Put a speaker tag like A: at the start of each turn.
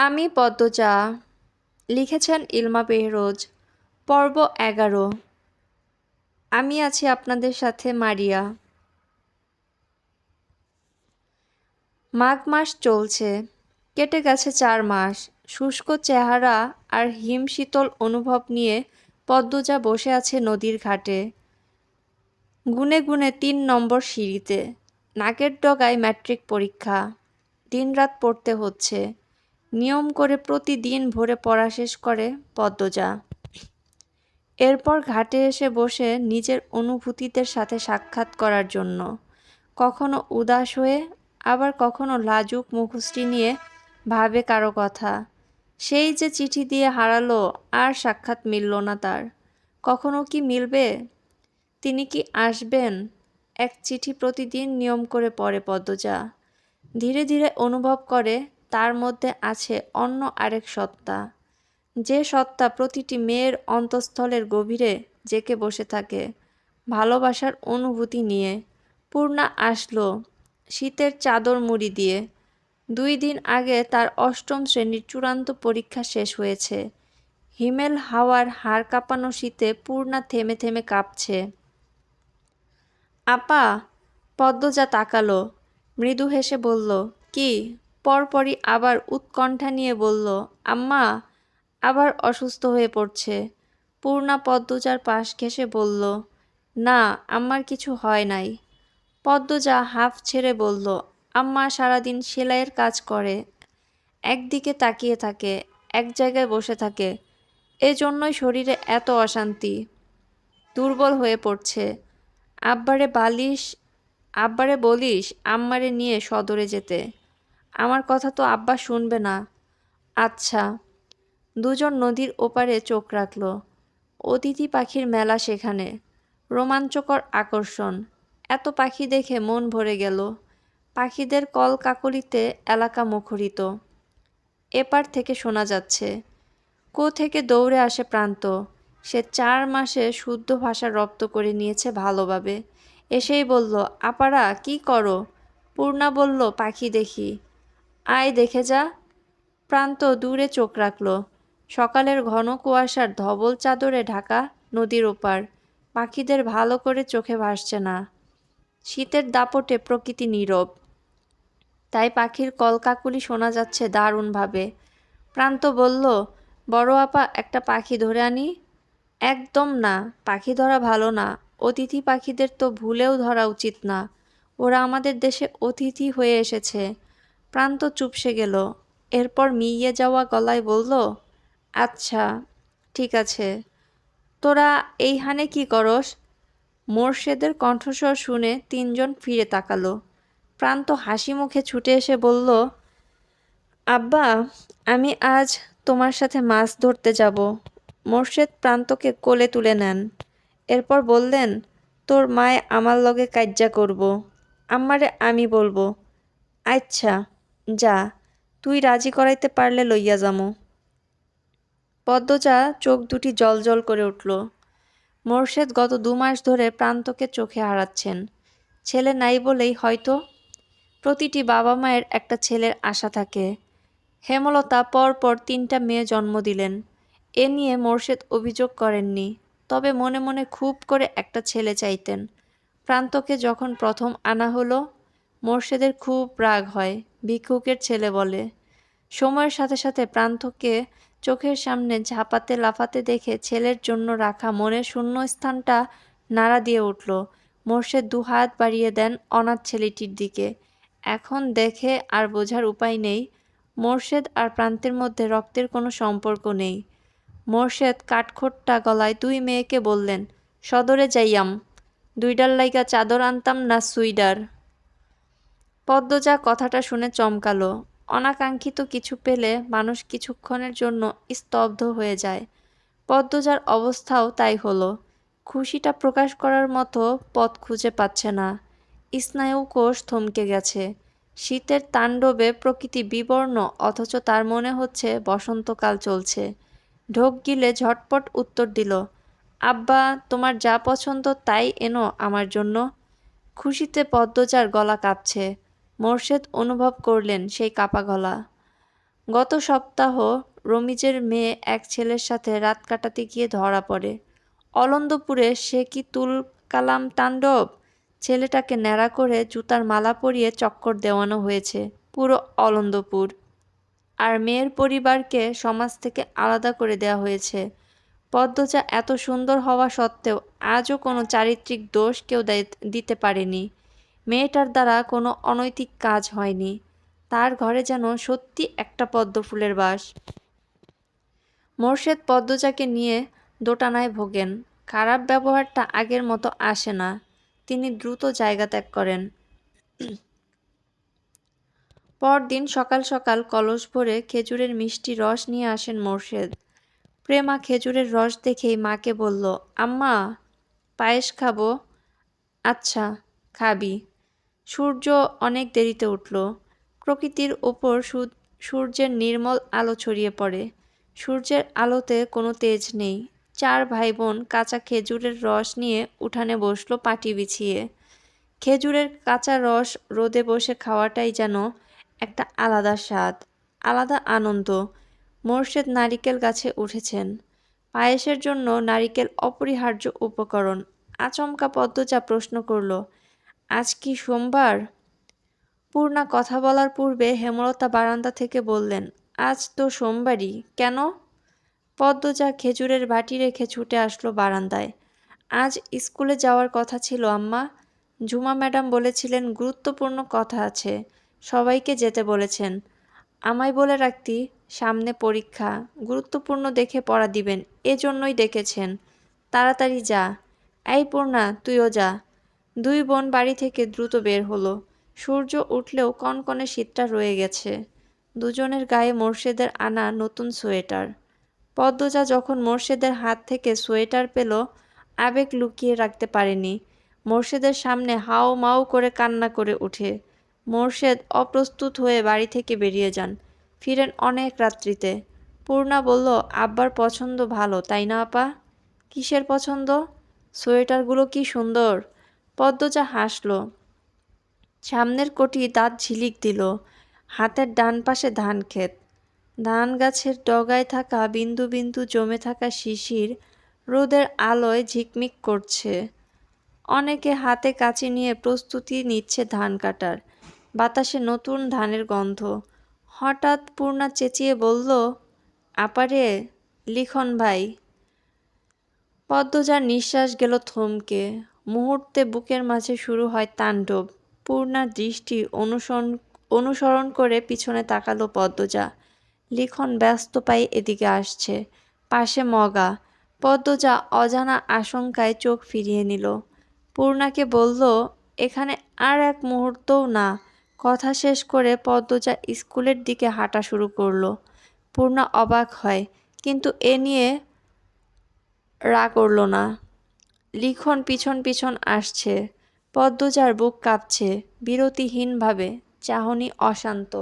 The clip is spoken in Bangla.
A: আমি পদ্মজা। লিখেছেন ইলমা বেহরোজ পর্ব এগারো। আমি আছি আপনাদের সাথে মারিয়া। মাঘ মাস চলছে। কেটে গেছে চার মাস। শুষ্ক চেহারা আর হিম শীতল অনুভব নিয়ে পদ্মজা বসে আছে নদীর ঘাটে। গুনে গুনে তিন নম্বর সিঁড়িতে। নাকের ডগায় ম্যাট্রিক পরীক্ষা। দিনরাত পড়তে হচ্ছে। নিয়ম করে প্রতিদিন ভোরে পড়া শেষ করে পদ্মজা। এরপর ঘাটে এসে বসে নিজের অনুভূতিদের সাথে সাক্ষাৎ করার জন্য। কখনো উদাস হয়ে, আবার কখনো লাজুক মুখশ্রী নিয়ে ভাবে কারও কথা। সেই যে চিঠি দিয়ে হারালো, আর সাক্ষাৎ মিলল না তার। কখনো কি মিলবে? তিনি কি আসবেন? এক চিঠি প্রতিদিন নিয়ম করে পড়ে পদ্মজা। ধীরে ধীরে অনুভব করে তার মধ্যে আছে অন্য আরেক সত্তা। যে সত্তা প্রতিটি মেয়ের অন্তঃস্থলের গভীরে জেকে বসে থাকে, ভালোবাসার অনুভূতি নিয়ে। পূর্ণা আসলো শীতের চাদর মুড়ি দিয়ে। দুই দিন আগে তার অষ্টম শ্রেণির চূড়ান্ত পরীক্ষা শেষ হয়েছে। হিমেল হাওয়ার হাড় কাঁপানো শীতে পূর্ণা থেমে থেমে কাঁপছে। আপা! পদ্মজা তাকালো, মৃদু হেসে বলল, কি পরপরই আবার উৎকণ্ঠা নিয়ে বলল, আম্মা, আবার অসুস্থ হয়ে পড়ছে। পূর্ণা পদ্মজার পাশ ঘেসে বলল, না আমার কিছু হয় নাই। পদ্মজা হাফ ছেড়ে বলল, আম্মা সারাদিন সেলাইয়ের কাজ করে, একদিকে তাকিয়ে থাকে, এক জায়গায় বসে থাকে। এজন্যই শরীরে এত অশান্তি, দুর্বল হয়ে পড়ছে। আব্বারে বালিশ, আব্বারে বলিস আম্মারে নিয়ে সদরে যেতে। আমার কথা তো আব্বা শুনবে না। আচ্ছা। দুজন নদীর ওপারে চোখ রাখল। অতিথি পাখির মেলা সেখানে। রোমাঞ্চকর আকর্ষণ। এত পাখি দেখে মন ভরে গেল। পাখিদের কল কাকলিতে এলাকা মুখরিত। এপার থেকে শোনা যাচ্ছে, কো থেকে দৌড়ে আসে প্রান্ত। সে চার মাসে শুদ্ধ ভাষা রপ্ত করে নিয়েছে ভালোভাবে। এসেই বলল, আপারা, কি করো? পূর্ণা বলল, পাখি দেখি। আয় দেখে যা। প্রান্ত দূরে চোখ রাখল। সকালের ঘন কুয়াশার ধবল চাদরে ঢাকা নদীর ওপার। পাখিদের ভালো করে চোখে ভাসছে না। শীতের দাপটে প্রকৃতি নীরব। তাই পাখির কলকাকুলি শোনা যাচ্ছে দারুণভাবে। প্রান্ত বলল, বড় আপা, একটা পাখি ধরে আনি? একদম না, পাখি ধরা ভালো না। অতিথি পাখিদের তো ভুলেও ধরা উচিত না। ওরা আমাদের দেশে অতিথি হয়ে এসেছে। প্রান্ত চুপসে গেল। এরপর মিইয়ে যাওয়া গলায় বলল আচ্ছা ঠিক আছে। তোরা এইখানে কি করস? মোর্শেদের কণ্ঠস্বর শুনে তিনজন ফিরে তাকালো। প্রান্ত হাসি মুখে ছুটে এসে বলল, আব্বা, আমি আজ তোমার সাথে মাছ ধরতে যাব। মোর্শেদ প্রান্তকে কোলে তুলে নেন। এরপর বললেন, তোর মায় আমার লগে কাজ্যা করব। আমারে আমি বলব আচ্ছা যা, তুই রাজি করাইতে পারলে লইয়া যামো। পদ্মজা চোখ দুটি জল করে উঠল। মোর্শেদ গত দু মাস ধরে প্রান্তকে চোখে হারাচ্ছেন। ছেলে নাই বলেই হয়তো প্রতিটি বাবা মায়ের একটা ছেলের আশা থাকে। হেমলতা পর পর তিনটা মেয়ে জন্ম দিলেন। এ নিয়ে মোর্শেদ অভিযোগ করেননি, তবে মনে মনে খুব করে একটা ছেলে চাইতেন। প্রান্তকে যখন প্রথম আনা হলো, মোর্শেদের খুব রাগ হয়। ভিক্ষুকের ছেলে বলে। সময়ের সাথে সাথে প্রান্তকে চোখের সামনে ঝাঁপাতে লাফাতে দেখে ছেলের জন্য রাখা মনের শূন্য স্থানটা নাড়া দিয়ে উঠল। মোর্শেদ দুহাত বাড়িয়ে দেন অনাথ ছেলেটির দিকে। এখন দেখে আর বোঝার উপায় নেই। মোর্শেদ আর প্রান্তের মধ্যে রক্তের কোনো সম্পর্ক নেই। মোর্শেদ কাঠখোট্টা গলায় দুই মেয়েকে বললেন, সদরে যাইয়াম। দুইডার লাইগা চাদর আনতাম না সুইডার। পদ্মজা কথাটা শুনে চমকালো। অনাকাঙ্ক্ষিত কিছু পেলে মানুষ কিছুক্ষণের জন্য স্তব্ধ হয়ে যায়। পদ্মজার অবস্থাও তাই হলো। খুশিটা প্রকাশ করার মতো পথ খুঁজে পাচ্ছে না। স্নায়ু কোষ থমকে গেছে। শীতের তাণ্ডবে প্রকৃতি বিবর্ণ, অথচ তার মনে হচ্ছে বসন্তকাল চলছে। ঢোক গিলে ঝটপট উত্তর দিল, আব্বা, তোমার যা পছন্দ তাই এনো আমার জন্য। খুশিতে পদ্মজার গলা কাঁপছে। মোর্শেদ অনুভব করলেন সেই কাপা গলা। গত সপ্তাহ রমিজের মেয়ে এক ছেলের সাথে রাত কাটাতে গিয়ে ধরা পড়ে। অলন্দপুরে সে কি তুল কালাম তাণ্ডব? ছেলেটাকে ন্যাড়া করে জুতার মালা পরিয়ে চক্কর দেওয়ানো হয়েছে পুরো অলন্দপুর। আর মেয়ের পরিবারকে সমাজ থেকে আলাদা করে দেওয়া হয়েছে। পদ্মজা এত সুন্দর হওয়া সত্ত্বেও আজও কোনো চারিত্রিক দোষ কেউ দিতে পারেনি। মেয়েটার দ্বারা কোনো অনৈতিক কাজ হয়নি। তার ঘরে যেন সত্যি একটা পদ্ম ফুলের বাস। মোর্শেদ পদ্মজাকে নিয়ে দোটানায় ভোগেন। খারাপ ব্যবহারটা আগের মতো আসে না। তিনি দ্রুত জায়গা ত্যাগ করেন। পরদিন সকাল সকাল কলস ভরে খেজুরের মিষ্টি রস নিয়ে আসেন মোর্শেদ। প্রেমা খেজুরের রস দেখেই মাকে বলল, আম্মা, পায়েস খাব? আচ্ছা খাবি। সূর্য অনেক দেরিতে উঠল। প্রকৃতির ওপর সূর্যের নির্মল আলো ছড়িয়ে পড়ে। সূর্যের আলোতে কোনো তেজ নেই। চার ভাই বোন কাঁচা খেজুরের রস নিয়ে উঠানে বসল পাটি বিছিয়ে। খেজুরের কাঁচা রস রোদে বসে খাওয়াটাই যেন একটা আলাদা স্বাদ, আলাদা আনন্দ। মোর্শেদ নারিকেল গাছে উঠেছেন। পায়েসের জন্য নারিকেল অপরিহার্য উপকরণ। আচমকা পদ্মজা প্রশ্ন করল আজ কি সোমবার? পূর্ণা কথা বলার পূর্বে হেমলতা বারান্দা থেকে বললেন, আজ তো সোমবারই, কেন? পদ্মজা খেজুরের বাটি রেখে ছুটে আসলো বারান্দায়। আজ স্কুলে যাওয়ার কথা ছিল আম্মা। ঝুমা ম্যাডাম বলেছিলেন, গুরুত্বপূর্ণ কথা আছে, সবাইকে যেতে বলেছেন। আমায় বলে রাখতি, সামনে পরীক্ষা, গুরুত্বপূর্ণ দেখে পড়া দিবেন, এজন্যই ডেকেছেন। তাড়াতাড়ি যা। এই পূর্ণা, তুইও যা। দুই বোন বাড়ি থেকে দ্রুত বের হলো। সূর্য উঠলেও কনকনে শীতটা রয়ে গেছে। দুজনের গায়ে মোর্শেদের আনা নতুন সোয়েটার। পদ্মজা যখন মোর্শেদের হাত থেকে সোয়েটার পেল, আবেগ লুকিয়ে রাখতে পারেনি। মোর্শেদের সামনে হাও মাও করে কান্না করে ওঠে। মোর্শেদ অপ্রস্তুত হয়ে বাড়ি থেকে বেরিয়ে যান। ফিরেন অনেক রাত্রিতে। পূর্ণা বলল, আব্বার পছন্দ ভালো, তাই না আপা? কিসের পছন্দ? সোয়েটারগুলো কি সুন্দর? পদ্মজা হাসলো। সামনের কোটি দাঁত ঝিলিক দিল। হাতের ডান পাশে ধান ক্ষেত। ধান গাছের ডগায় থাকা বিন্দু বিন্দু জমে থাকা শিশির রোদের আলোয় ঝিকমিক করছে। অনেকে হাতে কাঁচি নিয়ে প্রস্তুতি নিচ্ছে ধান কাটার। বাতাসে নতুন ধানের গন্ধ। হঠাৎ পূর্ণা চেঁচিয়ে বলল আপারে লিখন ভাই। পদ্মজার নিঃশ্বাস গেল থমকে। মুহূর্তে বুকের মাঝে শুরু হয় তাণ্ডব। পূর্ণা দৃষ্টি অনুসরণ অনুসরণ করে পিছনে তাকালো পদ্মজা। লিখন ব্যস্ত পাই এদিকে আসছে। পাশে মগা। পদ্মজা অজানা আশঙ্কায় চোখ ফিরিয়ে নিল। পূর্ণাকে বলল, এখানে আর এক মুহূর্তও না। কথা শেষ করে পদ্মজা স্কুলের দিকে হাঁটা শুরু করল। পূর্ণা অবাক হয়, কিন্তু এ নিয়ে রা করল না। লিখন পিছন পিছন আসছে। পদ্মজার বুক কাঁপছে। বিরতিহীনভাবে। চাহনি অশান্ত।